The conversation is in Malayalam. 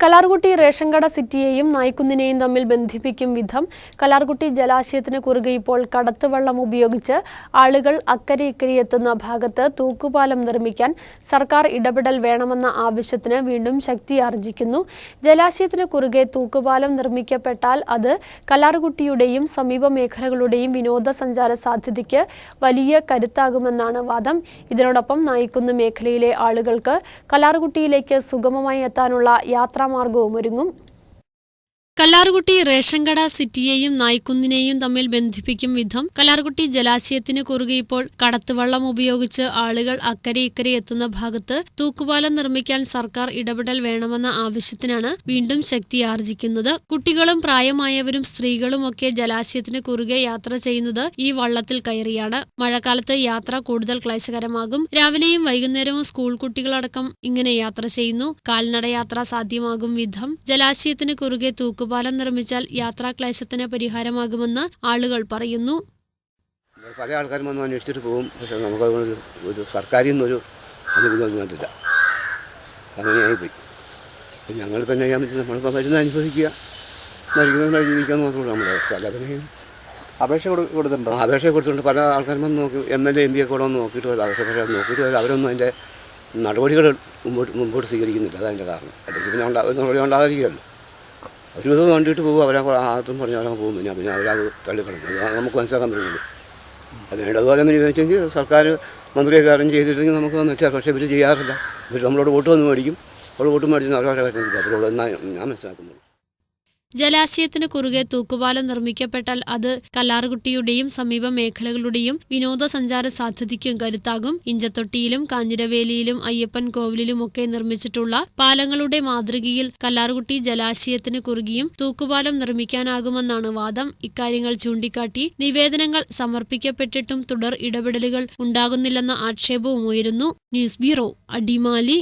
കലാർകുട്ടി റേഷൻകട സിറ്റിയെയും നായ്ക്കുന്നിനെയും തമ്മിൽ ബന്ധിപ്പിക്കും വിധം കലാർകുട്ടി ജലാശയത്തിന് കുറുകെ ഇപ്പോൾ കടത്തുവള്ളം ഉപയോഗിച്ച് ആളുകൾ അക്കരെ ഇക്കരെ എത്തുന്ന ഭാഗത്ത് തൂക്കുപാലം നിർമ്മിക്കാൻ സർക്കാർ ഇടപെടൽ വേണമെന്ന ആവശ്യത്തിന് വീണ്ടും ശക്തിയാർജിക്കുന്നു ജലാശയത്തിന് കുറുകെ തൂക്കുപാലം നിർമ്മിക്കപ്പെട്ടാൽ അത് കലാർകുട്ടിയുടെയും സമീപ മേഖലകളുടെയും വിനോദസഞ്ചാര സാധ്യതയ്ക്ക് വലിയ കരുത്താകുമെന്നാണ് വാദം. ഇതിനോടൊപ്പം നായ്ക്കുന്ന് മേഖലയിലെ ആളുകൾക്ക് കലാർകുട്ടിയിലേക്ക് സുഗമമായി എത്താനുള്ള യാത്രാമാർഗവും ഒരുങ്ങും. കല്ലാർകുട്ടി റേഷൻകട സിറ്റിയെയും നായ്ക്കുന്നിനെയും തമ്മിൽ ബന്ധിപ്പിക്കും വിധം കല്ലാർകുട്ടി ജലാശയത്തിന് കുറുകെ ഇപ്പോൾ കടത്തുവള്ളം ഉപയോഗിച്ച് ആളുകൾ അക്കരെ ഇക്കരെ എത്തുന്ന ഭാഗത്ത് തൂക്കുപാലം നിർമ്മിക്കാൻ സർക്കാർ ഇടപെടൽ വേണമെന്ന ആവശ്യത്തിനാണ് വീണ്ടും ശക്തിയാർജിക്കുന്നത് കുട്ടികളും പ്രായമായവരും സ്ത്രീകളും ഒക്കെ ജലാശയത്തിന് കുറുകെ യാത്ര ചെയ്യുന്നത് ഈ വള്ളത്തിൽ കയറിയാണ്. മഴക്കാലത്ത് യാത്ര കൂടുതൽ ക്ലേശകരമാകും. രാവിലെയും വൈകുന്നേരവും സ്കൂൾ കുട്ടികളടക്കം ഇങ്ങനെ യാത്ര ചെയ്യുന്നു. കാൽനടയാത്ര സാധ്യമാകും വിധം. ജലാശയത്തിന് കുറുകെ തൂക്കുപാലം നിർമ്മിച്ചാൽ യാത്രാക്ലേശത്തിന് പരിഹാരമാകുമെന്ന് ആളുകൾ പറയുന്നു. പല ആൾക്കാരും വന്ന് അന്വേഷിച്ചിട്ട് പോകും. പക്ഷേ നമുക്ക് അതുകൊണ്ട് ഒരു- സർക്കാരിൽ നിന്നൊരു അനുകൂലം അങ്ങനെയായി അങ്ങനെയായിപ്പോയി. അപ്പം ഞങ്ങൾ പിന്നെ ചെയ്യാൻ പറ്റും നമ്മളിപ്പോൾ മരുന്ന് അനുഭവിക്കുക. മരിക്കുന്നവരെ ജീവിക്കാൻ മാത്രമേ നമ്മുടെ അവസ്ഥ. അല്ല പിന്നെ അപേക്ഷ കൊടുത്തിട്ടുണ്ട്? അപേക്ഷ കൊടുത്തിട്ടുണ്ട്. പല ആൾക്കാരും വന്ന് നോക്കി. M L A M P ഒക്കെ കൂടെ ഒന്ന് നോക്കിയിട്ട് വരും. അപേക്ഷ പക്ഷേ നോക്കിയിട്ട് വരും. അവരൊന്നും അതിന്റെ നടപടികൾ മുമ്പോട്ട് മുമ്പോട്ട് സ്വീകരിക്കുന്നില്ല. അതതിന്റെ കാരണം. അല്ലെങ്കിൽ പിന്നെ ഉണ്ടാ നടപടി ഉണ്ടാകാതിരിക്കുകയല്ലോ. ഒരു വിധം കണ്ടിട്ട് പോകും അവരെ ആദ്യം പറഞ്ഞ് അവരങ്ങ് പോകും. പിന്നെ പിന്നെ അവരത് തള്ളിക്കളഞ്ഞു അത് നമുക്ക് മനസ്സിലാക്കാൻ പറ്റുള്ളൂ. അത് വേണ്ടതുപോലെ എന്ന് ചോദിച്ചെങ്കിൽ സർക്കാർ മന്ത്രിയൊക്കെ അറേഞ്ച് ചെയ്തിട്ടുണ്ടെങ്കിൽ നമുക്ക് വന്ന് വെച്ചാൽ പക്ഷേ ഇവർ ചെയ്യാറില്ല. ഇവർ നമ്മളോട് വോട്ട് വന്ന് മേടിക്കും. അവൾ വോട്ട് മേടിച്ചു അവരവരെ കാര്യം അത്രയുള്ളൂ എന്നാണ് ഞാൻ മനസ്സിലാക്കുന്നത്. ജലാശയത്തിന് കുറുകെ തൂക്കുപാലം നിർമ്മിക്കപ്പെട്ടാൽ അത് കല്ലാർകുട്ടിയുടെയും സമീപ മേഖലകളുടെയും വിനോദസഞ്ചാര സാധ്യതയ്ക്കും കരുത്താകും. ഇഞ്ചത്തൊട്ടിയിലും കാഞ്ഞിരവേലിയിലും അയ്യപ്പൻ കോവിലിലുമൊക്കെ നിർമ്മിച്ചിട്ടുള്ള പാലങ്ങളുടെ മാതൃകയിൽ കല്ലാർകുട്ടി ജലാശയത്തിന് കുറുകിയും തൂക്കുപാലം നിർമ്മിക്കാനാകുമെന്നാണ് വാദം. ഇക്കാര്യങ്ങൾ ചൂണ്ടിക്കാട്ടി നിവേദനങ്ങൾ സമർപ്പിക്കപ്പെട്ടിട്ടും തുടർ ഇടപെടലുകൾ ഉണ്ടാകുന്നില്ലെന്ന ആക്ഷേപവുമായിരുന്നു. News bureau Adimali.